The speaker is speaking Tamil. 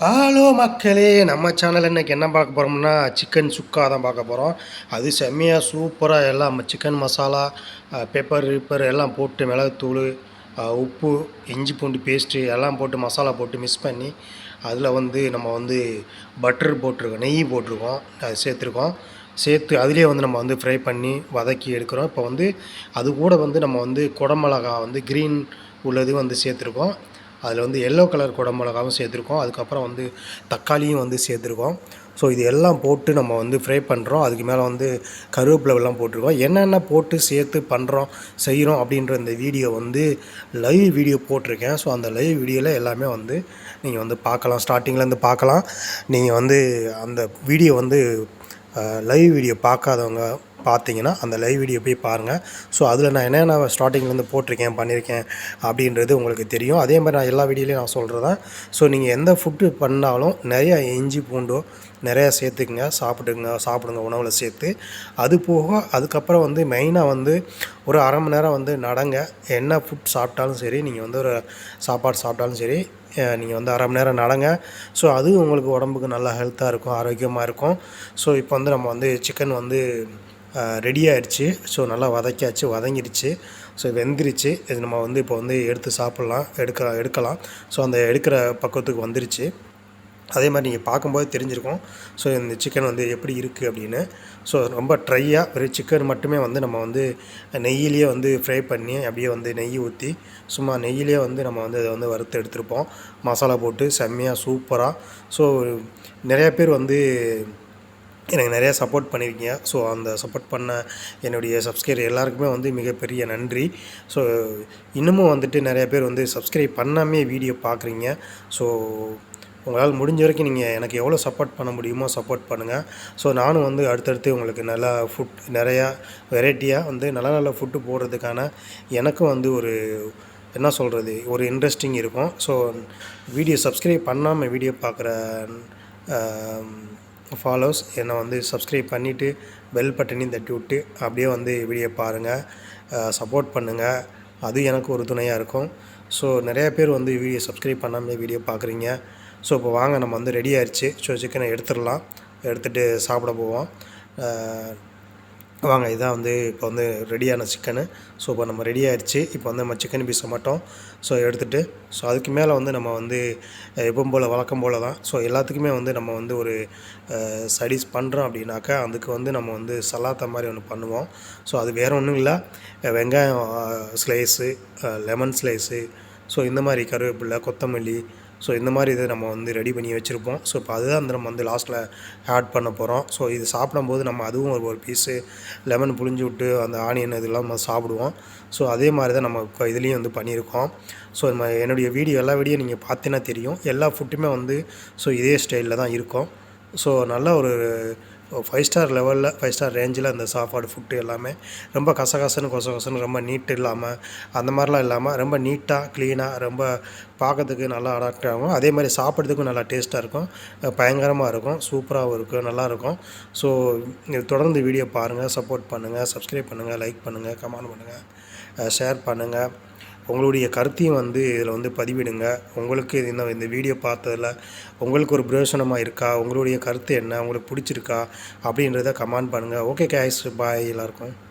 ஹலோ மக்களே நம்ம சேனல் இன்னைக்கு என்ன பார்க்க போகிறோம்னா சிக்கன் சுக்கா தான் பார்க்க போகிறோம் அது செம்மையாக சூப்பராக எல்லாம் சிக்கன் மசாலா பெப்பர் ரிப்பர் எல்லாம் போட்டு மிளகுத்தூள் உப்பு இஞ்சி பூண்டு பேஸ்ட்டு எல்லாம் போட்டு மசாலா போட்டு மிக்ஸ் பண்ணி அதில் வந்து நம்ம வந்து பட்டர் போட்டிருக்கோம் நெய் போட்டிருக்கோம் அது சேர்த்துருக்கோம். சேர்த்து அதுலேயே வந்து நம்ம வந்து ஃப்ரை பண்ணி வதக்கி எடுக்கிறோம். இப்போ வந்து அது கூட வந்து நம்ம வந்து குடமிளகா வந்து க்ரீன் உள்ளது வந்து சேர்த்துருக்கோம். அதில் வந்து எல்லோ கலர் குடமிளகாவும் சேர்த்துருக்கோம். அதுக்கப்புறம் வந்து தக்காளியும் வந்து சேர்த்துருக்கோம். ஸோ இது எல்லாம் போட்டு நம்ம வந்து ஃப்ரை பண்ணுறோம் அதுக்கு மேலே வந்து கருவேப்பிலவெல்லாம் போட்டிருக்கோம். என்னென்ன போட்டு சேர்த்து பண்ணுறோம் செய்கிறோம் அப்படின்ற இந்த வீடியோ வந்து லைவ் வீடியோ போட்டிருக்கேன். ஸோ அந்த லைவ் வீடியோவில் எல்லாமே வந்து நீங்கள் வந்து பார்க்கலாம். ஸ்டார்டிங்லேருந்து பார்க்கலாம். நீங்கள் வந்து அந்த வீடியோ வந்து லைவ் வீடியோ பார்க்காதவங்க பார்த்தீங்கன்னா அந்த லைவ் வீடியோ போய் பாருங்கள் ஸோ அதில் நான் என்னென்ன ஸ்டார்டிங்லேருந்து போட்டிருக்கேன் பண்ணியிருக்கேன் அப்படின்றது உங்களுக்கு தெரியும். அதே மாதிரி நான் எல்லா வீடியோலையும் நான் சொல்கிறதான் ஸோ நீங்கள் எந்த ஃபுட்டு பண்ணாலும் நிறையா இஞ்சி பூண்டோ நிறையா சேர்த்துக்குங்க சாப்பிடுங்க சாப்பிடுங்க உணவில் சேர்த்து. அது போக அதுக்கப்புறம் வந்து மெயினாக வந்து ஒரு அரை மணி நேரம் வந்து நடங்க. என்ன ஃபுட் சாப்பிட்டாலும் சரி நீங்கள் வந்து ஒரு சாப்பாடு சாப்பிட்டாலும் சரி நீங்கள் வந்து அரை மணி நேரம் நடங்க. ஸோ அது உங்களுக்கு உடம்புக்கு நல்லா ஹெல்த்தாக இருக்கும் ஆரோக்கியமாக இருக்கும். ஸோ இப்போ வந்து நம்ம வந்து சிக்கன் வந்து ரெடி ஆயிடுச்சு ஸோ நல்லா வதக்கியாச்சு வதங்கிடுச்சு ஸோ வெந்துருச்சு. இது நம்ம வந்து இப்போ வந்து எடுத்து சாப்பிட்லாம் எடுக்க எடுக்கலாம். ஸோ அந்த எடுக்கிற பக்குவத்துக்கு வந்துருச்சு. அதே மாதிரி நீங்கள் பார்க்கும்போது தெரிஞ்சிருக்கும். ஸோ இந்த சிக்கன் வந்து எப்படி இருக்குது அப்படின்னு. ஸோ ரொம்ப ட்ரையாக வெறும் சிக்கன் மட்டுமே வந்து நம்ம வந்து நெய்யிலேயே வந்து ஃப்ரை பண்ணி அப்படியே வந்து நெய் ஊற்றி சும்மா நெய்யிலேயே வந்து நம்ம வந்து அதை வந்து வறுத்து எடுத்திருப்போம் மசாலா போட்டு செம்மையாக சூப்பராக ஸோ நிறைய பேர் வந்து எனக்கு நிறையா சப்போர்ட் பண்ணியிருக்கீங்க ஸோ அந்த சப்போர்ட் பண்ண என்னுடைய சப்ஸ்கிரைபர் எல்லாருக்குமே வந்து மிகப்பெரிய நன்றி. ஸோ இன்னமும் வந்துட்டு நிறைய பேர் வந்து சப்ஸ்கிரைப் பண்ணாமே வீடியோ பார்க்குறீங்க ஸோ உங்களால் முடிஞ்ச வரைக்கும் நீங்கள் எனக்கு எவ்வளோ சப்போர்ட் பண்ண முடியுமோ சப்போர்ட் பண்ணுங்கள் ஸோ நானும் வந்து அடுத்தடுத்து உங்களுக்கு நல்லா ஃபுட் நிறையா வெரைட்டியாக வந்து நல்ல நல்ல ஃபுட்டு போடுறதுக்கான எனக்கும் வந்து ஒரு என்ன சொல்கிறது ஒரு இன்ட்ரெஸ்டிங் இருக்கும். ஸோ வீடியோ சப்ஸ்கிரைப் பண்ணாமல் வீடியோ பார்க்குற ஃபாலோஸ் என்னை வந்து சப்ஸ்கிரைப் பண்ணிவிட்டு பெல் பட்டனையும் தட்டி விட்டு அப்படியே வந்து வீடியோ பாருங்கள் சப்போர்ட் பண்ணுங்கள் அது எனக்கு ஒரு துணையாக இருக்கும். ஸோ நிறையா பேர் வந்து வீடியோ சப்ஸ்கிரைப் பண்ணாமல் வீடியோ பார்க்குறீங்க ஸோ இப்போ வாங்க நம்ம வந்து ரெடி ஆயிடுச்சு ஸோ சிக்கனை எடுத்துடலாம். எடுத்துகிட்டு சாப்பிட போவோம். வாங்க இதான் வந்து இப்போ வந்து ரெடியான சிக்கனு ஸோ இப்போ நம்ம ரெடி ஆயிடுச்சு இப்போ வந்து நம்ம சிக்கன் பீஸை மட்டும் ஸோ எடுத்துகிட்டு ஸோ அதுக்கு மேலே வந்து நம்ம வந்து எப்பவும் போல் வழக்கம் போல் தான் ஸோ எல்லாத்துக்குமே வந்து நம்ம வந்து ஒரு ஸ்டடீஸ் பண்ணுறோம் அப்படின்னாக்கா அதுக்கு வந்து நம்ம வந்து சலாத்தா மாதிரி ஒன்று பண்ணுவோம். ஸோ அது வேறு ஒன்றும் இல்லை. வெங்காயம் ஸ்லைஸு லெமன் ஸ்லைஸு ஸோ இந்த மாதிரி கருவேப்பிலை கொத்தமல்லி ஸோ இந்த மாதிரி இதை நம்ம வந்து ரெடி பண்ணி வச்சுருப்போம். ஸோ இப்போ அதுதான் வந்து நம்ம வந்து லாஸ்ட்டில் ஆட் பண்ண போகிறோம் ஸோ இது சாப்பிடும்போது நம்ம அதுவும் ஒரு ஒரு பீஸு லெமன் புழிஞ்சு விட்டு அந்த ஆனியன் இதெல்லாம் நம்ம சாப்பிடுவோம். ஸோ அதே மாதிரி தான் நம்ம இதுலேயும் வந்து பண்ணியிருக்கோம். ஸோ நம்ம என்னுடைய வீடியோ எல்லா வீடியோ நீங்கள் பார்த்தீங்கன்னா தெரியும். எல்லா ஃபுட்டுமே வந்து ஸோ இதே ஸ்டைலில் தான் இருக்கும். ஸோ நல்ல ஒரு ஃபைவ் ஸ்டார் லெவலில் ஃபைவ் ஸ்டார் ரேஞ்சில் அந்த சாப்பாடு ஃபுட்டு எல்லாமே ரொம்ப கசகசன்னு கொச கொசன்னு ரொம்ப நீட் இல்லாமல் அந்த மாதிரிலாம் இல்லாமல் ரொம்ப நீட்டாக க்ளீனாக ரொம்ப பார்க்கறதுக்கு நல்லா அடாப்ட் ஆகும். அதே மாதிரி சாப்பிட்றதுக்கும் நல்லா டேஸ்ட்டாக இருக்கும். பயங்கரமாக இருக்கும். சூப்பராகவும் இருக்கும். நல்லாயிருக்கும் ஸோ தொடர்ந்து வீடியோ பாருங்கள் சப்போர்ட் பண்ணுங்கள் சப்ஸ்கிரைப் பண்ணுங்கள் லைக் பண்ணுங்கள் கமெண்ட் பண்ணுங்கள் ஷேர் பண்ணுங்கள் உங்களுடைய கருத்தையும் வந்து இதில் வந்து பதிவிடுங்க. உங்களுக்கு இந்த இந்த வீடியோ பார்த்ததில் உங்களுக்கு ஒரு பிரயோசனமாக இருக்கா? உங்களுடைய கருத்து என்ன? உங்களுக்கு பிடிச்சிருக்கா? அப்படின்றத கமெண்ட் பண்ணுங்கள் ஓகே கேஸ் பாய் எல்லாருக்கும்.